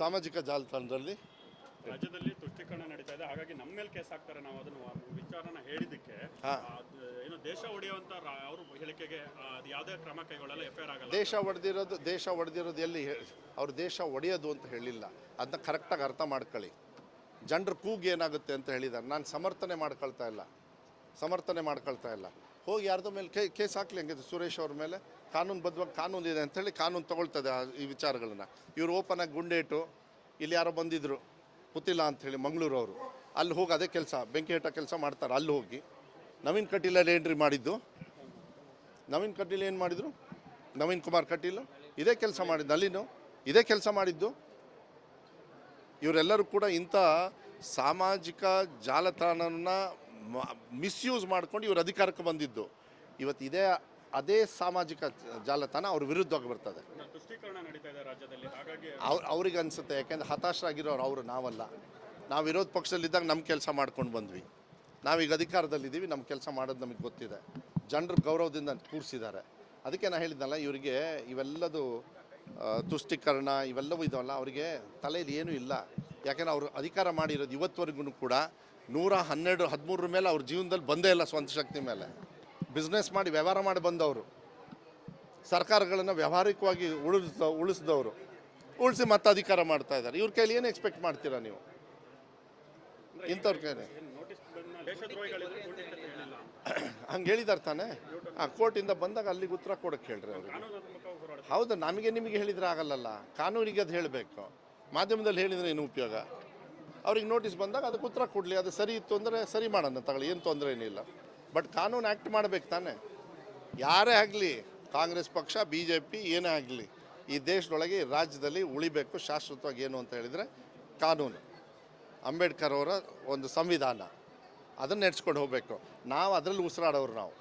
ಸಾಮಾಜಿಕ ಜಾಲತಾಣದಲ್ಲಿ. ರಾಜ್ಯದಲ್ಲಿ ತುಷ್ಟೀಕರಣ ನಡೀತಾ ಇದೆ. ಹಾಗಾಗಿ ನಮ್ಮ ಮೇಲೆ ಕೇಸ್ ಹಾಕ್ತಾರೆ ನಾವು ಅದನ್ನು ವಿಚಾರನ ಹೇಳಿದ್ದಕ್ಕೆ. ಏನು ದೇಶ ಹೊಡೆಯುವಂತ ಅವರು ಹೇಳಿಕೆಗೆ ಯಾವುದೇ ಕ್ರಮ ಕೈಗೊಳ್ಳಲ್ಲ ಎಫ್ ಆಗಲ್ಲ. ದೇಶ ಒಡೆದಿರೋದು ದೇಶ ಒಡೆದಿರೋದು ಎಲ್ಲಿ ಅವ್ರು ದೇಶ ಒಡೆಯೋದು ಅಂತ ಹೇಳಿಲ್ಲ. ಅದನ್ನ ಕರೆಕ್ಟಾಗಿ ಅರ್ಥ ಮಾಡ್ಕೊಳ್ಳಿ. ಜನರ ಕೂಗ್ ಏನಾಗುತ್ತೆ ಅಂತ ಹೇಳಿದ್ದಾರೆ. ನಾನು ಸಮರ್ಥನೆ ಮಾಡ್ಕೊಳ್ತಾ ಇಲ್ಲ. ಸಮರ್ಥನೆ ಮಾಡ್ಕೊಳ್ತಾ ಇಲ್ಲ. ಹೋಗಿ ಯಾರ್ದೋ ಮೇಲೆ ಕೇ, ಕೇಸ್ ಹಾಕಲಿ ಹಂಗೆ ಸುರೇಶ್ ಅವ್ರ ಮೇಲೆ. ಕಾನೂನು ಬದ್ಧವಾಗಿ ಕಾನೂನು ಇದೆ ಅಂಥೇಳಿ ಕಾನೂನು ತೊಗೊಳ್ತದೆ ಆ- ಈ ವಿಚಾರಗಳನ್ನ. ಇವರು ಓಪನ್ ಆಗಿ ಗುಂಡೇಟು, ಇಲ್ಲಿ ಯಾರೋ ಬಂದಿದ್ರು ಗೊತ್ತಿಲ್ಲ ಅಂಥೇಳಿ ಮಂಗಳೂರು ಅವರು. ಅಲ್ಲಿ ಹೋಗಿ ಅದೇ ಕೆಲಸ, ಬೆಂಕಿ ಹೆಟ್ಟ ಕೆಲಸ ಮಾಡ್ತಾರೆ ಅಲ್ಲಿ ಹೋಗಿ. ನವೀನ್ ಕಟೀಲಲ್ಲಿ ಏನ್ರಿ ಮಾಡಿದ್ದು. ನವೀನ್ ಕಟೀಲ್ ಏನು ಮಾಡಿದರು? ನವೀನ್ ಕುಮಾರ್ ಕಟೀಲ್. ಇದೇ ಕೆಲಸ ಮಾಡಿದ್ದು ಅಲ್ಲಿನೂ. ಇದೇ ಕೆಲಸ ಮಾಡಿದ್ದು. ಇವರೆಲ್ಲರೂ ಕೂಡ ಇಂಥ ಸಾಮಾಜಿಕ ಜಾಲತಾಣನ ಮಿಸ್ಯೂಸ್ ಮಾಡ್ಕೊಂಡು ಇವರು ಅಧಿಕಾರಕ್ಕೆ ಬಂದಿದ್ದು. ಇವತ್ತು ಇದೇ ಅದೇ ಸಾಮಾಜಿಕ ಜಾಲತಾಣ ಅವ್ರ ವಿರುದ್ಧವಾಗಿ ಬರ್ತದೆ. ಅವ್ರು ಅವ್ರಿಗೆ ಅನಿಸುತ್ತೆ ಯಾಕೆಂದ್ರೆ ಹತಾಶರಾಗಿರೋರು ಅವರು ನಾವಲ್ಲ. ನಾವು ವಿರೋಧ ಪಕ್ಷದಲ್ಲಿದ್ದಾಗ ನಮ್ಮ ಕೆಲಸ ಮಾಡ್ಕೊಂಡು ಬಂದ್ವಿ. ನಾವೀಗ ಅಧಿಕಾರದಲ್ಲಿದ್ದೀವಿ ನಮ್ಮ ಕೆಲಸ ಮಾಡೋದು ನಮಗೆ ಗೊತ್ತಿದೆ. ಜನರ ಗೌರವದಿಂದ ಕೂರಿಸಿದ್ದಾರೆ. ಅದಕ್ಕೆ ನಾನು ಹೇಳಿದ್ನಲ್ಲ ಇವರಿಗೆ ಇವೆಲ್ಲದು ತುಷ್ಟೀಕರಣ ಇವೆಲ್ಲವೂ ಇದಾವಲ್ಲ ಅವರಿಗೆ ತಲೆಯಲ್ಲಿ ಏನೂ ಇಲ್ಲ. ಯಾಕೆಂದ್ರೆ ಅವರು ಅಧಿಕಾರ ಮಾಡಿರೋದು ಇವತ್ತುವರೆಗೂ ಕೂಡ ನೂರ ಹನ್ನೆರಡು, ಹದಿಮೂರರ ಮೇಲೆ ಅವ್ರ ಜೀವನದಲ್ಲಿ ಬಂದೇ ಇಲ್ಲ ಸ್ವಂತ ಶಕ್ತಿ ಮೇಲೆ. ಬಿಸ್ನೆಸ್ ಮಾಡಿ, ವ್ಯವಹಾರ ಮಾಡಿ ಬಂದವರು. ಸರ್ಕಾರಗಳನ್ನು ವ್ಯವಹಾರಿಕವಾಗಿ ಉಳಿಸ, ಉಳಿಸಿದವರು. ಉಳಿಸಿ ಮತ್ತೆ ಅಧಿಕಾರ ಮಾಡ್ತಾ ಇದ್ದಾರೆ. ಇವ್ರ ಕೈಲಿ ಏನು ಎಕ್ಸ್ಪೆಕ್ಟ್ ಮಾಡ್ತೀರಾ ನೀವು? ಇಂಥವ್ರ ಕೈಲಿ. ಹಂಗೆ ಹೇಳಿದಾರೆ ತಾನೇ? ಆ ಕೋರ್ಟಿಂದ ಬಂದಾಗ ಅಲ್ಲಿಗೆ ಉತ್ತರ ಕೊಡಕ್ಕೆ ಹೇಳ್ರಿ ಅವ್ರಿಗೆ ಹೌದು, ನಮಗೆ ನಿಮಗೆ ಹೇಳಿದ್ರೆ ಆಗಲ್ಲಲ್ಲ. ಕಾನೂನಿಗೆ ಅದು ಹೇಳಬೇಕು. ಮಾಧ್ಯಮದಲ್ಲಿ ಹೇಳಿದರೆ ಏನು ಉಪಯೋಗ? ಅವ್ರಿಗೆ ನೋಟಿಸ್ ಬಂದಾಗ ಅದಕ್ಕೆ ಉತ್ತರ ಕೊಡಲಿ, ಅದು ಸರಿ ಇತ್ತು ಅಂದರೆ ಸರಿ ಮಾಡೋಣ ತಗೊಳ್ಳಿ, ಏನು ತೊಂದರೆ ಏನಿಲ್ಲ. ಬಟ್ ಕಾನೂನು ಆ್ಯಕ್ಟ್ ಮಾಡಬೇಕು ತಾನೆ. ಯಾರೇ ಆಗಲಿ, ಕಾಂಗ್ರೆಸ್ ಪಕ್ಷ ಬಿ ಜೆ ಪಿ ಏನೇ ಆಗಲಿ, ಈ ದೇಶದೊಳಗೆ, ಈ ರಾಜ್ಯದಲ್ಲಿ ಉಳಿಬೇಕು ಶಾಶ್ವತವಾಗಿ ಏನು ಅಂತ ಹೇಳಿದರೆ ಕಾನೂನು. ಅಂಬೇಡ್ಕರ್ ಅವರ ಒಂದು ಸಂವಿಧಾನ. ಅದನ್ನು ನೆಡ್ಸ್ಕೊಂಡು ಹೋಗಬೇಕು. ನಾವು ಅದರಲ್ಲಿ ಉಸಿರಾಡೋರು ನಾವು.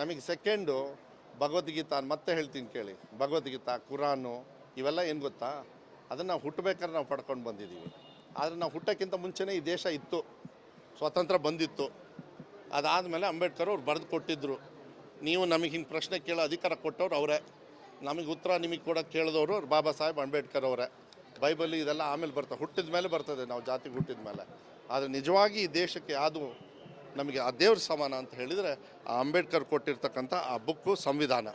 ನಮಗೆ ಸೆಕೆಂಡು ಭಗವದ್ಗೀತಾ ಮತ್ತೆ ಹೇಳ್ತೀನಿ ಕೇಳಿ. ಭಗವದ್ಗೀತಾ ಕುರಾನು ಇವೆಲ್ಲ ಏನು ಗೊತ್ತಾ? ಅದನ್ನು ಹುಟ್ಟಬೇಕಾದ್ರೆ ನಾವು ಪಡ್ಕೊಂಡು ಬಂದಿದ್ದೀವಿ ಆದರೆ ನಾವು ಹುಟ್ಟಕ್ಕಿಂತ ಮುಂಚೆನೇ ಈ ದೇಶ ಇತ್ತು, ಸ್ವಾತಂತ್ರ್ಯ ಬಂದಿತ್ತು. ಅದಾದಮೇಲೆ ಅಂಬೇಡ್ಕರ್ ಅವ್ರು ಬರೆದು ಕೊಟ್ಟಿದ್ದರು ನೀವು ನಮಗೆ ಹಿಂಗೆ ಪ್ರಶ್ನೆ ಕೇಳೋ ಅಧಿಕಾರ ಕೊಟ್ಟವ್ರು ಅವರೇ. ನಮಗೆ ಉತ್ತರ ನಿಮಗೆ ಕೂಡ ಕೇಳಿದವರು ಬಾಬಾ ಸಾಹೇಬ್ ಅಂಬೇಡ್ಕರ್ ಅವರೇ. ಬೈಬಲ್ ಇದೆಲ್ಲ ಆಮೇಲೆ ಬರ್ತದೆ ಹುಟ್ಟಿದ ಮೇಲೆ ಬರ್ತದೆ ನಾವು ಜಾತಿಗೆ ಹುಟ್ಟಿದ ಮೇಲೆ. ಆದರೆ ನಿಜವಾಗಿ ಈ ದೇಶಕ್ಕೆ ಯಾವುದು ನಮಗೆ ಆ ದೇವ್ರ ಸಮಾನ ಅಂತ ಹೇಳಿದರೆ ಆ ಅಂಬೇಡ್ಕರ್ ಕೊಟ್ಟಿರ್ತಕ್ಕಂಥ ಆ ಬುಕ್ಕು ಸಂವಿಧಾನ.